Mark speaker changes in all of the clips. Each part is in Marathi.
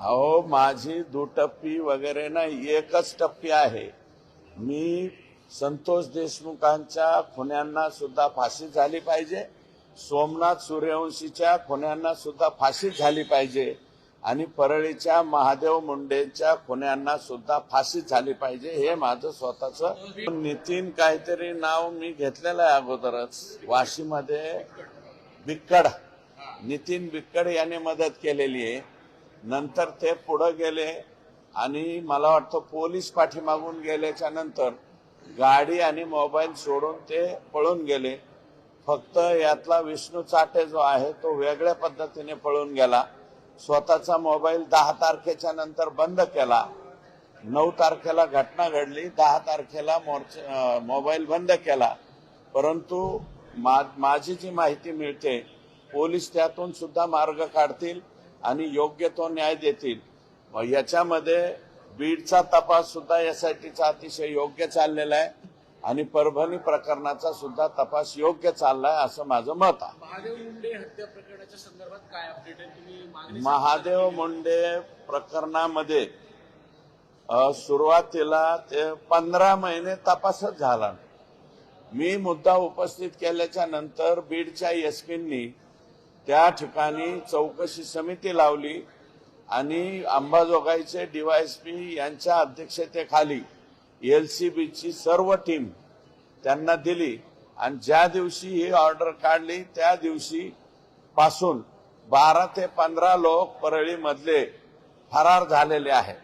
Speaker 1: अहो माझी दुटप्पी वगैरे नाही एकच टप्पी आहे. मी संतोष देशमुखांच्या खुन्यांना सुद्धा फाशी झाली पाहिजे. सोमनाथ सूर्यवंशीच्या खुन्यांना सुद्धा फाशी झाली पाहिजे. आणि परळीच्या महादेव मुंडेच्या खुन्यांना सुद्धा फाशी झाली पाहिजे हे माझं स्वतःच नितीन काहीतरी नाव मी घेतलेलं आहे अगोदरच. वाशीमध्ये बिक्कड नितीन बिक्कड याने मदत केलेली आहे. नंतर ते पुढे गेले आणि मला वाटतं पोलीस पाठीमागून गेल्याच्यानंतर गाडी आणि मोबाईल सोडून ते पळून गेले. फक्त यातला विष्णू चाटे जो आहे तो वेगळ्या पद्धतीने पळून गेला. स्वतःचा मोबाईल दहा तारखेच्या नंतर बंद केला. नऊ तारखेला घटना घडली. दहा तारखेला मोबाईल बंद केला. परंतु मा- माझी जी माहिती मिळते पोलीस त्यातून सुद्धा मार्ग काढतील. आणि योग्य तो न्याय देतील. याच्यामध्ये बीडचा तपास सुद्धा एसआयटीचा अतिशय योग्य चाललेला आहे. आणि परभणी प्रकरणाचा सुद्धा तपास योग्य चाललाय असं माझं मत आहे.
Speaker 2: महादेव मुंडे हत्या प्रकरणाच्या संदर्भात काय अपडेट आहे? तुम्ही मागणी
Speaker 1: महादेव मुंडे प्रकरणामध्ये सुरुवातीला ते पंधरा महिने तपासच झाला. मी मुद्दा उपस्थित केल्याच्यानंतर बीडच्या एसपींनी त्या ठिकाणी चौकशी समिती लावली आणि अंबाजोगाईचे डीवायएसपी यांच्या अध्यक्षतेखाली एलसीबीची सर्व टीम त्यांना दिली आणि ज्या दिवशी ही ऑर्डर काढली त्या दिवशी पासून बारा ते पंधरा लोक परळीमधले फरार झालेले आहेत.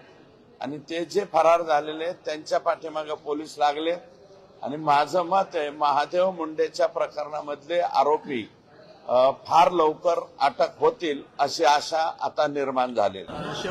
Speaker 1: आणि ते जे फरार झालेले आहेत, त्यांच्या पाठीमागे पोलीस लागले. आणि माझं मत आहे महादेव मुंडेच्या प्रकरणामधले आरोपी फार लवकर अटक होतील अशी आशा आता निर्माण झालेली